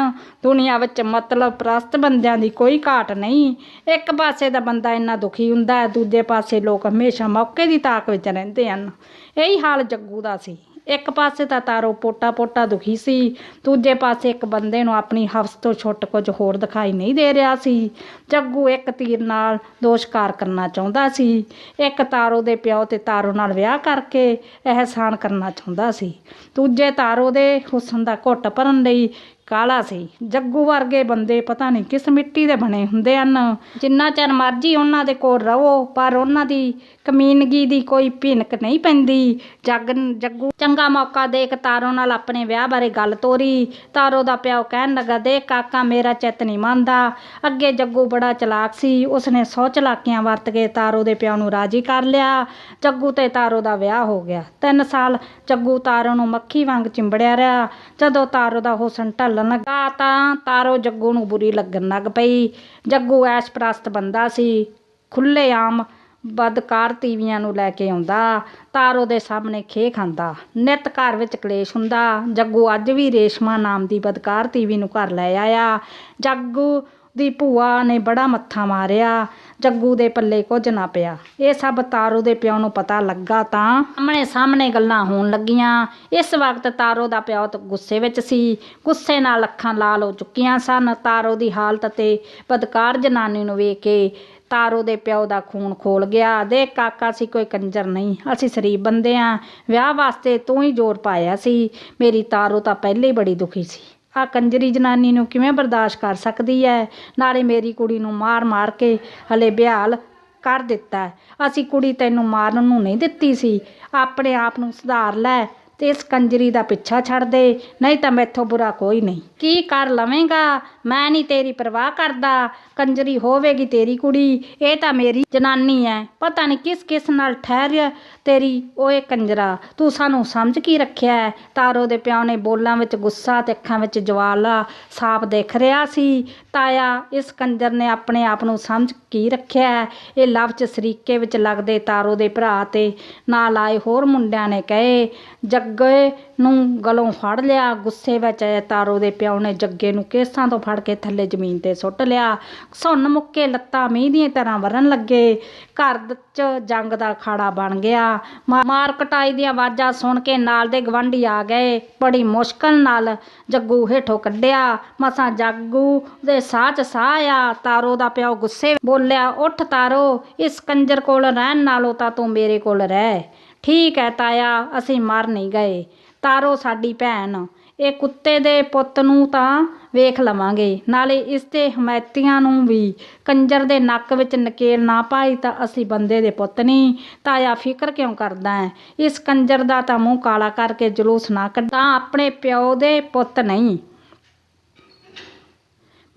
ਦੁਨੀਆ ਵਿੱਚ ਮਤਲਬ ਪ੍ਰਸਤ ਬੰਦਿਆਂ ਦੀ ਕੋਈ ਘਾਟ ਨਹੀਂ। ਇੱਕ ਪਾਸੇ ਦਾ ਬੰਦਾ ਇੰਨਾ ਦੁਖੀ ਹੁੰਦਾ ਦੂਜੇ ਪਾਸੇ ਲੋਕ ਹਮੇਸ਼ਾ ਮੌਕੇ ਦੀ ਤਾਕ ਵਿੱਚ ਰਹਿੰਦੇ ਹਨ। ਇਹੀ ਹਾਲ ਜੱਗੂ ਦਾ ਸੀ। ਇੱਕ ਪਾਸੇ ਤਾਂ ਤਾਰੋ ਪੋਟਾ ਪੋਟਾ ਦੁਖੀ ਸੀ, ਦੂਜੇ ਪਾਸੇ ਇੱਕ ਬੰਦੇ ਨੂੰ ਆਪਣੀ ਹਵਸ ਤੋਂ ਛੁੱਟ ਕੁਝ ਹੋਰ ਦਿਖਾਈ ਨਹੀਂ ਦੇ ਰਿਹਾ ਸੀ। ਜੱਗੂ ਇੱਕ ਤੀਰ ਨਾਲ ਦੋ ਸ਼ਿਕਾਰ ਕਰਨਾ ਚਾਹੁੰਦਾ ਸੀ। ਇੱਕ ਤਾਰੋ ਦੇ ਪਿਓ ਤੇ ਤਾਰੋ ਨਾਲ ਵਿਆਹ ਕਰਕੇ ਅਹਿਸਾਨ ਕਰਨਾ ਚਾਹੁੰਦਾ ਸੀ। ਦੂਜੇ ਤਾਰੋ ਦੇ ਹੁਸਨ ਦਾ ਘੁੱਟ ਭਰਨ ਲਈ ਕਾਲਾ ਸੀ। ਜੱਗੂ ਵਰਗੇ ਬੰਦੇ ਪਤਾ ਨਹੀਂ ਕਿਸ ਮਿੱਟੀ ਦੇ ਬਣੇ ਹੁੰਦੇ ਹਨ। ਜਿੰਨਾ ਚਿਰ ਮਰਜ਼ੀ ਉਹਨਾਂ ਦੇ ਕੋਲ ਰਹੋ, ਪਰ ਉਹਨਾਂ ਦੀ ਕਮੀਨਗੀ ਦੀ ਕੋਈ ਭਿਣਕ ਨਹੀਂ ਪੈਂਦੀ। ਜੱਗ ਜੱਗੂ ਚੰਗਾ ਮੌਕਾ ਦੇਖ ਤਾਰੋ ਨਾਲ ਆਪਣੇ ਵਿਆਹ ਬਾਰੇ ਗੱਲ ਤੋਰੀ। ਤਾਰੋ ਦਾ ਪਿਓ ਕਹਿਣ ਲੱਗਾ ਦੇ ਕਾਕਾ, ਮੇਰਾ ਚਿੱਤ ਨਹੀਂ ਮੰਨਦਾ। ਅੱਗੇ ਜੱਗੂ ਬੜਾ ਚਲਾਕ ਸੀ। ਉਸਨੇ ਸੌ ਚਲਾਕੀਆਂ ਵਰਤ ਕੇ ਤਾਰੋ ਦੇ ਪਿਓ ਨੂੰ ਰਾਜੀ ਕਰ ਲਿਆ। ਜੱਗੂ ਤੇ ਤਾਰੋ ਦਾ ਵਿਆਹ ਹੋ ਗਿਆ। ਤਿੰਨ ਸਾਲ ਜੱਗੂ ਤਾਰੋ ਨੂੰ ਮੱਖੀ ਵਾਂਗ ਚਿੰਬੜਿਆ ਰਿਹਾ। ਜਦੋਂ ਤਾਰੋ ਦਾ ਹੁਸਨ ਢਲਣ ਲੱਗਾ ਤਾਂ ਤਾਰੋ ਜੱਗੂ ਨੂੰ ਬੁਰੀ ਲੱਗਣ ਲੱਗ ਪਈ। ਜੱਗੂ ਐਸ਼ ਪ੍ਰਸਤ ਬੰਦਾ ਸੀ। ਖੁੱਲੇ ਆਮ ਬਦਕਾਰ ਤੀਵੀਆਂ ਨੂੰ ਲੈ ਕੇ ਆਉਂਦਾ, ਤਾਰੋ ਦੇ ਸਾਹਮਣੇ ਖੇ ਖਾਂਦਾ। ਨਿਤ ਘਰ ਵਿੱਚ ਕਲੇਸ਼ ਹੁੰਦਾ। ਜੱਗੂ ਅੱਜ ਵੀ ਰੇਸ਼ਮਾ ਨਾਮ ਦੀ ਬਦਕਾਰ ਤੀਵੀ ਨੂੰ ਘਰ ਲੈ ਆਇਆ। ਜੱਗੂ ਦੀ ਭੂਆ ਨੇ ਬੜਾ ਮੱਥਾ ਮਾਰਿਆ। ਜੱਗੂ ਦੇ ਪੱਲੇ ਕੁਝ ਨਾ ਪਿਆ। ਇਹ ਸਭ ਤਾਰੋ ਦੇ ਪਿਓ ਨੂੰ ਪਤਾ ਲੱਗਾ ਤਾਂ ਸਾਹਮਣੇ ਸਾਹਮਣੇ ਗੱਲਾਂ ਹੋਣ ਲੱਗੀਆਂ। ਇਸ ਵਕਤ ਤਾਰੋ ਦਾ ਪਿਓ ਤਾਂ ਗੁੱਸੇ ਵਿੱਚ ਸੀ। ਗੁੱਸੇ ਨਾਲ ਅੱਖਾਂ ਲਾਲ ਹੋ ਚੁੱਕੀਆਂ ਸਨ। ਤਾਰੋ ਦੀ ਹਾਲਤ ਤੇ ਬਦਕਾਰ ਜਨਾਨੀ ਨੂੰ ਵੇਖ ਕੇ ਤਾਰੋ ਦੇ ਪਿਓ ਦਾ ਖੂਨ ਖੋਲ ਗਿਆ। ਦੇ ਕਾਕਾ ਸੀ ਕੋਈ ਕੰਜਰ ਨਹੀਂ, ਅਸੀਂ ਸ਼ਰੀਫ ਬੰਦੇ ਆ। ਵਿਆਹ ਵਾਸਤੇ ਤੂੰ ਹੀ ਜ਼ੋਰ ਪਾਇਆ ਸੀ। ਮੇਰੀ ਤਾਰੋ ਤਾਂ ਪਹਿਲੇ ਹੀ ਬੜੀ ਦੁਖੀ ਸੀ। ਆ ਕੰਜਰੀ ਜਨਾਨੀ ਨੂੰ ਕਿਵੇਂ ਬਰਦਾਸ਼ਤ ਕਰ ਸਕਦੀ ਹੈ ਨਾਲੇ ਮੇਰੀ ਕੁੜੀ ਨੂੰ ਮਾਰ ਮਾਰ ਕੇ ਹਲੇ ਬਿਹਾਲ ਕਰ ਦਿੱਤਾ। ਅਸੀਂ ਕੁੜੀ ਤੈਨੂੰ ਮਾਰਨ ਨੂੰ ਨਹੀਂ ਦਿੱਤੀ ਸੀ। ਆਪਣੇ ਆਪ ਨੂੰ ਸੁਧਾਰ ਲੈ। ਤੇ ਇਸ ਕੰਜਰੀ ਦਾ ਪਿੱਛਾ ਛੱਡ ਦੇ, ਨਹੀਂ ਤਾਂ ਮੈਥੋਂ ਬੁਰਾ ਕੋਈ ਨਹੀਂ। ਕੀ ਕਰ ਲਵੇਂਗਾ? ਮੈਂ ਨਹੀਂ ਤੇਰੀ ਪਰਵਾਹ ਕਰਦਾ। ਕੰਜਰੀ ਹੋਵੇਗੀ ਤੇਰੀ ਕੁੜੀ, ਇਹ ਤਾਂ ਮੇਰੀ ਜਨਾਨੀ ਹੈ ਪਤਾ ਨਹੀਂ ਕਿਸ ਕਿਸ ਨਾਲ ਠਹਿਰ ਤੇਰੀ ਓਏ ਕੰਜਰਾ, ਤੂੰ ਸਾਨੂੰ ਸਮਝ ਕੀ ਰੱਖਿਆ ਤਾਰੋ ਦੇ ਪਿਓ ਨੇ ਬੋਲਾਂ ਵਿੱਚ ਗੁੱਸਾ ਤੇ ਅੱਖਾਂ ਵਿੱਚ ਜਵਾਲਾ, ਸਾਫ਼ ਦੇਖ ਰਿਹਾ ਸੀ। ਤਾਇਆ ਇਸ ਕੰਜਰ ਨੇ ਆਪਣੇ ਆਪ ਨੂੰ ਸਮਝ ਕੀ ਰੱਖਿਆ ਹੈ? ਇਹ ਲਫ਼ਜ਼ ਸਰੀਕੇ ਵਿੱਚ ਲੱਗਦੇ ਤਾਰੋ ਦੇ ਭਰਾ ਤੇ ਨਾਲ ਆਏ ਹੋਰ ਮੁੰਡਿਆਂ ਨੇ ਕਹੇ, ਜੱਗੇ ਨੂੰ ਗਲੋਂ ਫੜ ਲਿਆ। ਗੁੱਸੇ ਵਿੱਚ ਆਏ ਤਾਰੋ ਦੇ ਪਿਓ ਨੇ ਜੱਗੇ ਨੂੰ ਕੇਸਾਂ ਤੋਂ ਫੜ ਕੇ ਥੱਲੇ ਜ਼ਮੀਨ ਤੇ ਸੁੱਟ ਲਿਆ। ਸੁੰਨ ਮੁੱਕੇ ਲੱਤਾਂ ਮੀਂਹ ਦੀਆਂ ਤਰ੍ਹਾਂ ਵਰਨ ਲੱਗੇ। ਘਰ 'ਚ ਜੰਗ ਦਾ ਖਾੜਾ ਬਣ ਗਿਆ। ਮਾ- ਮਾਰ ਕਟਾਈ ਦੀਆਂ ਆਵਾਜ਼ਾਂ ਸੁਣ ਕੇ ਨਾਲ ਦੇ ਗਵੰਡੀ ਆ ਗਏ। ਬੜੀ ਮੁਸ਼ਕਲ ਨਾਲ ਜੱਗੂ ਹੇਠੋਂ ਕੱਢਿਆ। ਮਸਾਂ ਜਾਗੂ ਦੇ ਸਾਹ 'ਚ ਸਾਹ ਆ, ਤਾਰੋ ਦਾ ਪਿਓ ਗੁੱਸੇ ਬੋਲਿਆ, ਉੱਠ ਤਾਰੋ, ਇਸ ਕੰਜਰ ਕੋਲ ਰਹਿਣ ਨਾਲੋਂ ਤਾਂ ਤੂੰ ਮੇਰੇ ਕੋਲ ਰਹਿ। ਠੀਕ ਹੈ ਤਾਇਆ, ਅਸੀਂ ਮਰ ਨਹੀਂ ਗਏ। ਤਾਰੋ ਸਾਡੀ ਭੈਣ, ਇਹ ਕੁੱਤੇ ਦੇ ਪੁੱਤ ਨੂੰ ਤਾਂ ਵੇਖ ਲਵਾਂਗੇ। ਨਾਲੇ ਇਸ ਦੇ ਹਮਾਇਤੀਆਂ ਨੂੰ ਵੀ ਕੰਜਰ ਦੇ ਨੱਕ ਵਿੱਚ ਨਕੇਲ ਨਾ ਪਾਈ ਤਾਂ ਅਸੀਂ ਬੰਦੇ ਦੇ ਪੁੱਤ ਨਹੀਂ। ਤਾਇਆ ਫਿਕਰ ਕਿਉਂ ਕਰਦਾ ਹੈ? ਇਸ ਕੰਜਰ ਦਾ ਤਾਂ ਮੂੰਹ ਕਾਲਾ ਕਰਕੇ ਜਲੂਸ ਨਾ ਕੱਢਾਂ। ਆਪਣੇ ਪਿਓ ਦੇ ਪੁੱਤ ਨਹੀਂ।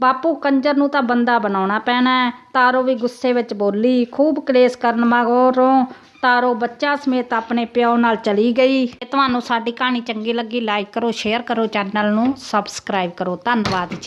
ਬਾਪੂ ਕੰਜਰ ਨੂੰ ਤਾਂ ਬੰਦਾ ਬਣਾਉਣਾ ਪੈਣਾ ਹੈ। ਤਾਰੋ ਵੀ ਗੁੱਸੇ ਵਿੱਚ ਬੋਲੀ, ਖੂਬ ਕਲੇਸ਼ ਕਰਨ ਮਗਰੋਂ ਤਾਰੋ ਬੱਚਾ ਸਮੇਤ ਆਪਣੇ ਪਿਓ ਨਾਲ ਚਲੀ ਗਈ। ਜੇ ਤੁਹਾਨੂੰ ਸਾਡੀ ਕਹਾਣੀ ਚੰਗੀ ਲੱਗੀ ਲਾਈਕ ਕਰੋ ਸ਼ੇਅਰ ਕਰੋ ਚੈਨਲ ਨੂੰ ਸਬਸਕ੍ਰਾਈਬ ਕਰੋ। ਧੰਨਵਾਦ ਜੀ।